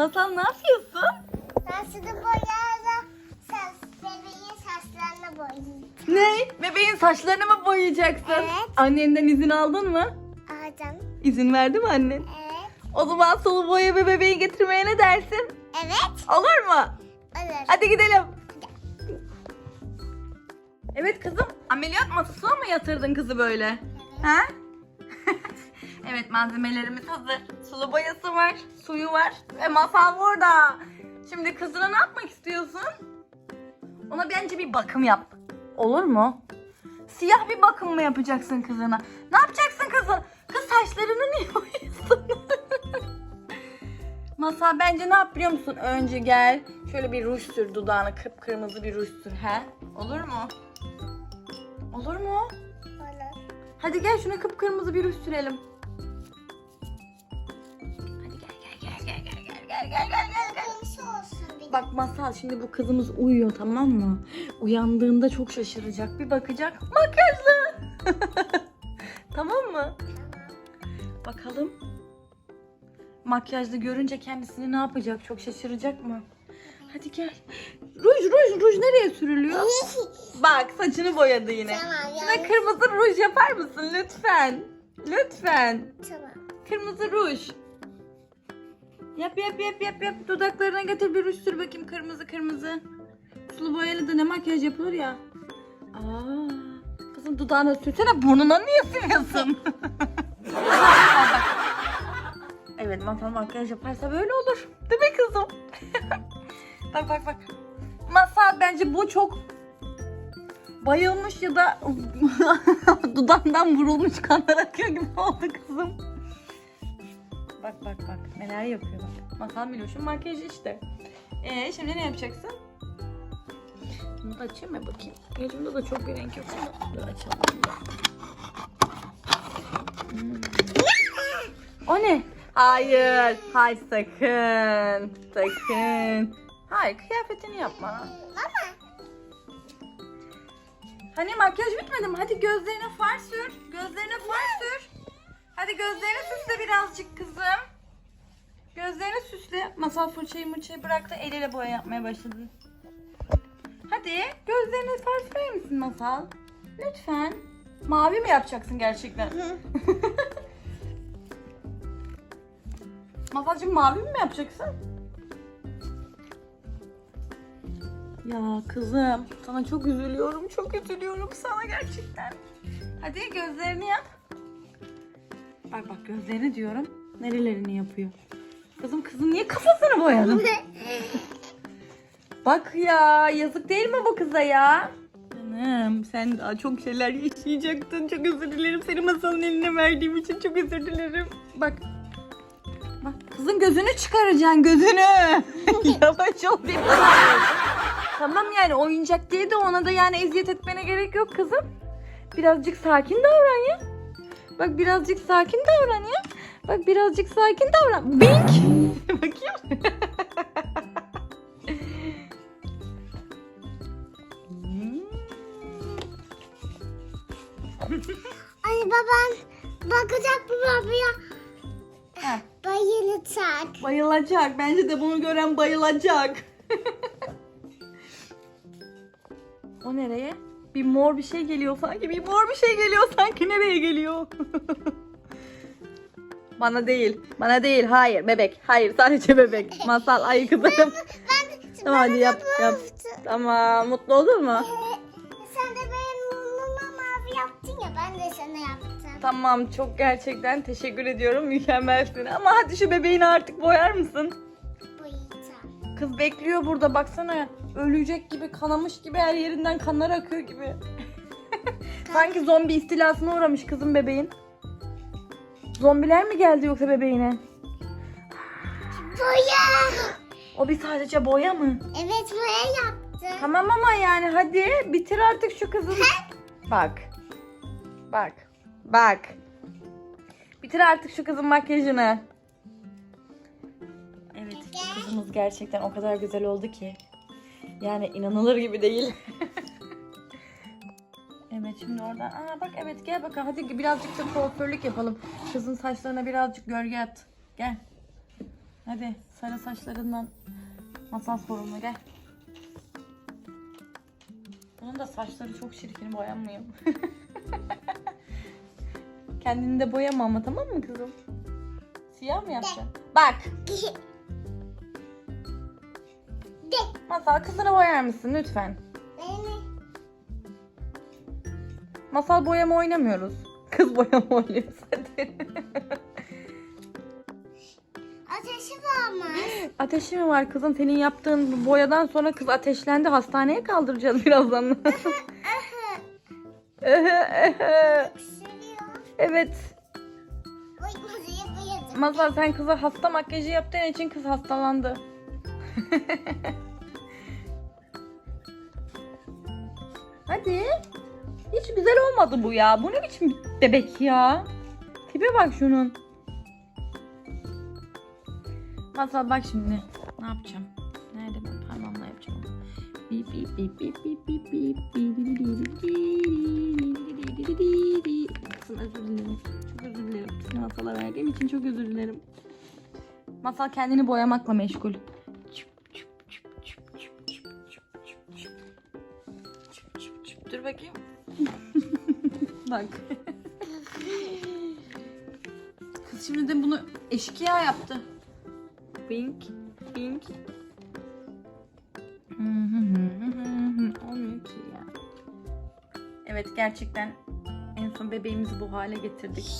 Masal ne yapıyorsun? Saçını boyayla saç, bebeğin saçlarını boyayayım. Ne? Bebeğin saçlarını mı boyayacaksın? Evet. Annenden izin aldın mı? Alacağım. İzin verdi mi annen? Evet. O zaman sulu boya ve bebeği getirmeye ne dersin? Evet. Olur mu? Olur. Hadi gidelim. Evet kızım, ameliyat masasına mı yatırdın kızı böyle? Ha? Evet malzemelerimiz hazır. Sulu boyası var, suyu var ve masal burada. Şimdi kızına ne yapmak istiyorsun? Ona bence bir bakım yap. Olur mu? Siyah bir bakım mı yapacaksın kızına? Ne yapacaksın kızı? Kız saçlarını niye boyuyorsun? Masal bence ne yap biliyor musun? Önce gel şöyle bir ruj sür dudağına kıpkırmızı bir ruj sür he? Olur mu? Olur mu? Olur. Hadi gel şuna kıpkırmızı bir ruj sürelim. Bak Masal şimdi bu kızımız uyuyor tamam mı? Uyandığında çok şaşıracak. Bir bakacak makyajlı. tamam mı? Bakalım. Makyajlı görünce kendisini ne yapacak? Çok şaşıracak mı? Hadi gel. Ruj ruj ruj nereye sürülüyor? Bak saçını boyadı yine. Tamam, Şuna yani- kırmızı ruj yapar mısın lütfen? Lütfen. Tamam. Kırmızı ruj. Yap yap yap yap yap. Dudaklarına getir bir sür bakayım kırmızı kırmızı. Sulu boyayla da ne makyaj yapılır ya. Aa, kızım dudağına sürsene burnuna niye sürüyorsun? Evet masal makyaj yaparsa böyle olur. Değil mi kızım? bak bak bak. Masal bence bu çok bayılmış ya da dudağından vurulmuş kanlar akıyor gibi oldu kızım. Bak bak bak neler yapıyor bak. Masal Miloş'un makyajı işte. Ee şimdi ne yapacaksın? Bunu da açayım mı bakayım? Yüzümde de çok bir renk yok ama dur açalım. Hmm. O ne? Hayır. Hayır sakın. Sakın. Hayır kıyafetini yapma. Mama. Hani makyaj bitmedi mi? Hadi gözlerine far sür. Gözlerine far sür. Hadi gözlerini süsle birazcık kızım. Gözlerini süsle. Masal fırçayı mırçayı bıraktı. Eliyle boya yapmaya başladı. Hadi gözlerine far sürer misin Masal? Lütfen. Mavi mi yapacaksın gerçekten? Masalcığım mavi mi yapacaksın? Ya kızım sana çok üzülüyorum. Çok üzülüyorum sana gerçekten. Hadi gözlerini yap. Bak bak gözlerini diyorum. Nerelerini yapıyor. Kızım kızım niye kafasını boyadın? Bak ya yazık değil mi bu kıza ya? Canım sen daha çok şeyler yaşayacaktın. Çok özür dilerim. Seni masanın eline verdiğim için çok özür dilerim. Bak. Bak kızın gözünü çıkaracaksın gözünü. Yavaş ol biraz. Tamam yani oyuncak diye de ona da yani eziyet etmene gerek yok kızım. Birazcık sakin davran ya. Bak birazcık sakin davran ya. Bak birazcık sakin davran. Bink. Bakayım. Ay baban bakacak bu babaya. Ha, Bayılacak. bayılacak. Bence de bunu gören bayılacak. o nereye? Bir mor bir şey geliyor sanki. Bir mor bir şey geliyor sanki. Nereye geliyor? Bana değil. Bana değil. Hayır bebek. Hayır sadece bebek. Masal ay kızarım. Ben Tamam hadi yap yap. Tamam mutlu oldun mu? Sen de benim mumuma mavi yaptın ya ben de sana yaptım. Tamam çok gerçekten teşekkür ediyorum. Mükemmelsin. Ama hadi şu bebeğini artık boyar mısın? Boyayacağım. Kız bekliyor burada baksana. Ölecek gibi, kanamış gibi, her yerinden kanlar akıyor gibi. Sanki zombi istilasına uğramış kızım bebeğin. Zombiler mi geldi yoksa bebeğine? Boya. O bir sadece boya mı? Evet boya yaptı. Tamam ama yani hadi bitir artık şu kızın. Bak. Bak. Bak. Bitir artık şu kızın makyajını. Evet kızımız gerçekten o kadar güzel oldu ki. Yani inanılır gibi değil. evet şimdi oradan. Aa bak evet gel bakalım. Hadi birazcık da kuaförlük yapalım. Kızın saçlarına birazcık gölge at. Gel. Hadi sarı saçlarından masal sorumlu gel. Bunun da saçları çok çirkin boyanmıyor. Kendini de boyama ama tamam mı kızım? Siyah mı yapacaksın? Bak De. Masal kızını boyar mısın lütfen? Masal boyama oynamıyoruz. Kız boyama oynuyoruz hadi. Ateşi var mı? Ateşi mi var kızım? Senin yaptığın bu boyadan sonra kız ateşlendi. Hastaneye kaldıracağız birazdan. Evet. Masal sen kıza hasta makyajı yaptığın için kız hastalandı. Hadi. Hiç güzel olmadı bu ya. Bu ne biçim bebek ya? Tipe bak şunun. Masal bak şimdi. Ne yapacağım? Nerede ben parmağımla yapacağım. Bip bip bip bip bip bip bip. Kızım özür dilerim. Çok özür dilerim. Masala verdiğim için çok özür dilerim. Masal kendini boyamakla meşgul. Bak. Kız şimdi de bunu eşkıya yaptı. Bink, bink. Olmuyor ki ya. Evet gerçekten en son bebeğimizi bu hale getirdik.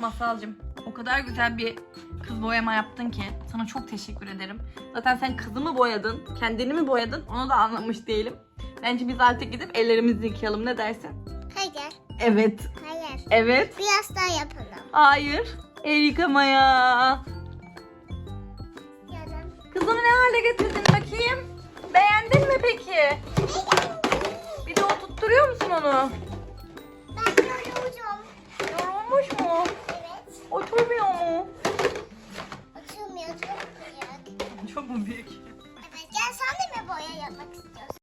Masalcım o kadar güzel bir kız boyama yaptın ki sana çok teşekkür ederim. Zaten sen kızımı boyadın, kendini mi boyadın onu da anlamış değilim. Bence biz artık gidip ellerimizi yıkayalım ne dersin? Evet. Hayır. Evet. Biraz daha yapalım. Hayır. El yıkamaya. Yarın. Kızımı ne hale getirdin bakayım? Beğendin mi peki? Bir de oturtturuyor musun onu? Ben yorulacağım. Yorulmuş mu? Evet. Oturmuyor mu? Açılmıyor çok büyük. Çok mu büyük? Evet gel sen de mi boya yapmak istiyorsun?